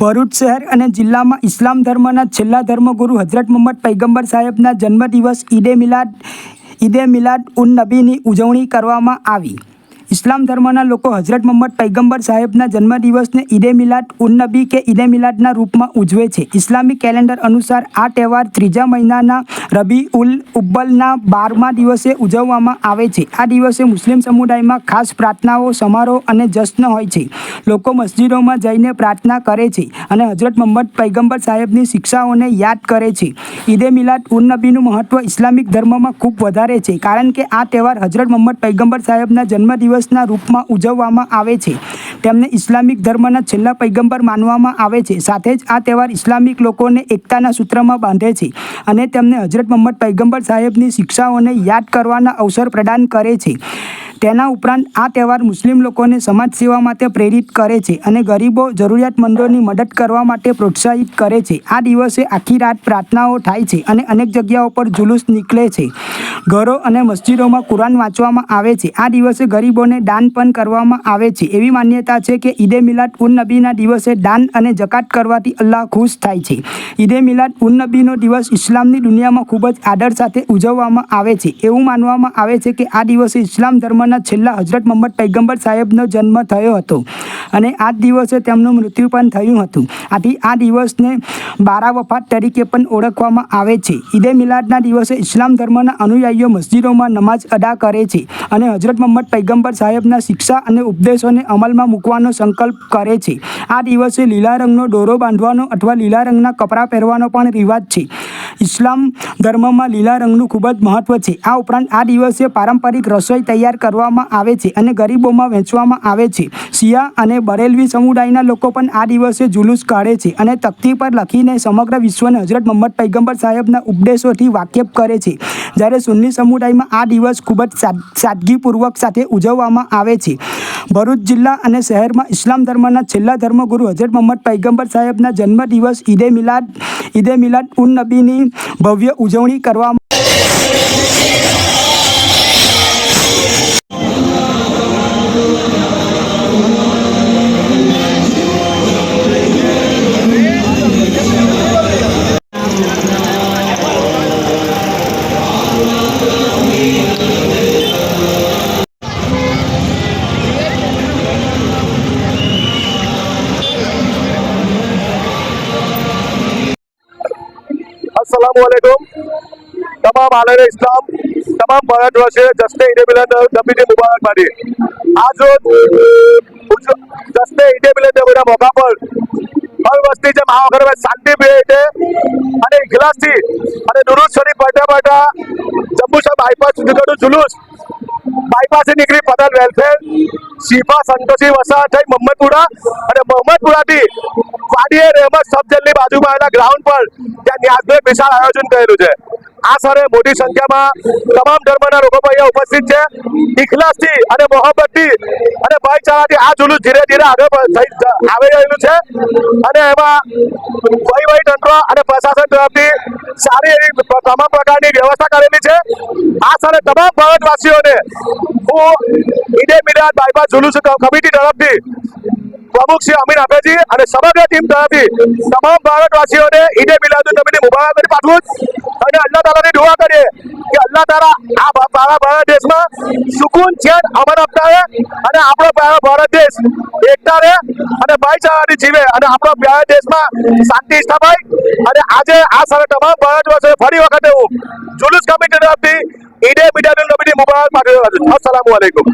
ભરૂચ શહેર અને જિલ્લામાં ઇસ્લામ ધર્મના છેલ્લા ધર્મગુરુ હજરત મોહમ્મદ પૈગંબર સાહેબના જન્મદિવસ ઈદે મિલાદ ઈદે મિલાદ ઉન નબીની ઉજવણી કરવામાં આવી. ઇસ્લામ ધર્મના લોકો હજરત મોહમ્મદ પૈગંબર સાહેબના જન્મદિવસને ઈદે મિલાદ ઉન નબી કે ઈદે મિલાદના રૂપમાં ઉજવે છે. ઇસ્લામિક કેલેન્ડર અનુસાર આ તહેવાર ત્રીજા મહિનાના રબી ઉલ ઉબ્બલના બારમા દિવસે ઉજવવામાં આવે છે. આ દિવસે મુસ્લિમ સમુદાયમાં ખાસ પ્રાર્થનાઓ, સમારોહ અને જશ્ન હોય છે. લોકો મસ્જિદોમાં જઈને પ્રાર્થના કરે છે અને હજરત મોહમ્મદ પૈગંબર સાહેબની શિક્ષાઓને યાદ કરે છે. ઈદે મિલાદ ઉન નબીનું મહત્ત્વ ઇસ્લામિક ધર્મમાં ખૂબ વધારે છે. કારણ કે આ તહેવાર હજરત મોહમ્મદ પૈગંબર સાહેબના જન્મદિવસના રૂપમાં ઉજવવામાં આવે છે. તેમને ઇસ્લામિક ધર્મના છેલ્લા પૈગંબર માનવામાં આવે છે. સાથે જ આ તહેવાર ઇસ્લામિક લોકોને એકતાના સૂત્રમાં બાંધે છે અને તેમને હજરત મોહમ્મદ પૈગંબર સાહેબની શિક્ષાઓને યાદ કરવાના અવસર પ્રદાન કરે છે. તેના ઉપરાંત આ તહેવાર મુસ્લિમ લોકોને સમાજ સેવા માટે પ્રેરિત કરે છે અને ગરીબો જરૂરિયાતમંદોની મદદ કરવા માટે પ્રોત્સાહિત કરે છે. આ દિવસે આખી રાત પ્રાર્થનાઓ થાય છે અને અનેક જગ્યાઓ પર જુલુસ નીકળે છે. ઘરો અને મસ્જિદોમાં કુરાન વાંચવામાં આવે છે. આ દિવસે ગરીબોને દાન પણ કરવામાં આવે છે. એવી માન્યતા છે કે ઈદે મિલાદ ઉન નબીના દિવસે દાન અને જકાત કરવાથી અલ્લાહ ખુશ થાય છે. ઈદે મિલાદ ઉન નબીનો દિવસ ઇસ્લામની દુનિયામાં ખૂબ જ આદર સાથે ઉજવવામાં આવે છે. એવું માનવામાં આવે છે કે આ દિવસે ઇસ્લામ ધર્મના છેલ્લા હજરત મોહમ્મદ પૈગંબર સાહેબનો જન્મ થયો હતો. અને આ દિવસે તેમનું મૃત્યુ પણ થયું હતું. આથી આ દિવસને બારા વફાત તરીકે પણ ઓળખવામાં આવે છે. ઈદે મિલાદના દિવસે ઇસ્લામ ધર્મના અનુયાયીઓ મસ્જિદોમાં નમાઝ અદા કરે છે અને હજરત મોહમ્મદ પૈગંબર સાહેબના શિક્ષા અને ઉપદેશોને અમલમાં મૂકવાનો સંકલ્પ કરે છે. આ દિવસે લીલા રંગનો દોરો બાંધવાનો અથવા લીલા રંગના કપડાં પહેરવાનો પણ રિવાજ છે. ઇસ્લામ ધર્મમાં લીલા રંગનું ખૂબ જ મહત્વ છે. આ ઉપરાંત આ દિવસે પારંપરિક રસોઈ તૈયાર કરવામાં આવે છે અને ગરીબોમાં વહેંચવામાં આવે છે. શિયા અને બરેલવી સમુદાયના લોકો પણ આ દિવસે જુલુસ કાઢે છે અને તકતી પર લખીને સમગ્ર વિશ્વને હજરત મોહમ્મદ પૈગંબર સાહેબના ઉપદેશોથી વાકેફ કરે છે. જ્યારે સુન્ની સમુદાયમાં આ દિવસ ખૂબ જ સાદ, સાદગીપૂર્વક સાથે ઉજવવામાં આવે છે. ભરૂચ જિલ્લા અને શહેરમાં ઇસ્લામ ધર્મના છેલ્લા ધર્મગુરુ હજરત મોહમ્મદ પૈગંબર સાહેબના જન્મદિવસ ઈદે મિલાદ ઈદે મિલાદ ઉન નબીની ભવ્ય ઉજવણી કરવામાં સલામ વાલેકુમ તમામ આલરે ઇસ્લામ, તમામ ભારત વર્ષે જસ્તે ઈદે મિલન નબીની મુબારક પાડી આજ રોજ જસ્તે ઈદે મિલન મોકા પર હર વસ્તી જેમ આ શાંતિ બે રીતે અને ઇખલાસથી અને દુરુદ શરીફ બેઠા બેઠા જમ્મુ સાહેબ હાઈપાસ સુધી જુલુસ બાયપાસથી નીકળી પટેલ વેલફેર શિફા સંતોષી, વસાહત થઈ મોહમ્મદપુરા અને મોહમ્મદપુરાથી વાડીએ રહેમત સબજેલની બાજુમાં આવેલા ગ્રાઉન્ડ પર, ત્યાં ન્યાસનું એક વિશાળ આયોજન કરેલું છે. આ સરે મોટી સંખ્યામાં તમામ ધર્મના લોકો અહીંયા ઉપસ્થિત છે. ઇખલાસથી અને મોહબ્બતથી અને ભાઈચારાથી આ જુલુસ ધીરે ધીરે આગળ આવી રહેલું છે. અને એમાં તંત્ર અને પ્રશાસન તરફથી સારી એવી તમામ પ્રકારની વ્યવસ્થા કરેલી છે. આ સાથે તમામ ભારતવાસીઓને હું ઈદે મિલાદ બાયપાસ જુલુસ કમિટી તરફથી પ્રમુખ શ્રી અમીર આપેજી અને સમગ્ર ટીમ તરફથી તમામ ભારતવાસીઓને ઈદે મિલાદ નબીની અને અલ્લાહ તાલાની દુઆ કરીએ કે અલ્લાહ તાલા આ મારા ભારત દેશમાં સુકૂન અમર અમન અપનાવે અને આપણો ભારત દેશ એકતા રહે અને ભાઈચારાની જીવે અને આપણો પ્યારા દેશમાં શાંતિ સ્થપાય. અને આજે આ સારા તમામ ભારતવાસીઓ ફરી વખતે હું જુલુસ કમિટી તરફથી ઈડે મિલાદ કમિટી મુબારક પાઠવી રહ્યો છું. અસલામ અલૈકુમ.